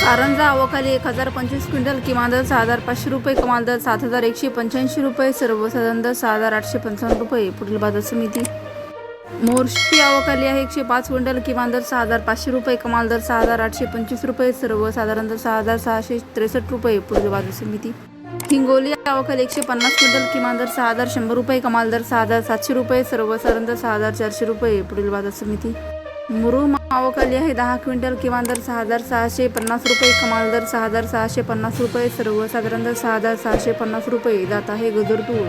कारंजा अवकाली एक हजार पंचवीस क्विंटल किमान दर सहा हजार पाचशे रुपये कमाल दर सात हजार एकशे पंच्याऐंशी रुपये सर्वसाधारण दर सहा हजार आठशे पंचावन्न रुपये पुढील बाजार समिती. मोर्शी अवकाली आहे एकशे पाच क्विंटल किमान दर सहा हजार पाचशे रुपये कमाल दर सहा हजार आठशे पंचवीस रुपये सर्वसाधारण दर सहा हजार सहाशे त्रेसष्ट रुपये पुढील बाजार समिती. हिंगोली अवकाली एकशे पन्नास क्विंटल किमान दर सहा हजार शंभर रुपये कमाल दर सहा हजार सातशे रुपये सर्वसाधारण दर सहा हजार चारशे रुपये पुढील बाजार समिती. मुरुम अवकाली आहे. दहा क्विंटल किमान दर सहा हजार सहाशे पन्नास रुपये कमाल दर सहा हजार सहाशे पन्नास रुपये सर्वसाधारण दर सहा हजार सहाशे पन्नास रुपये. जात आहे गजर तूर.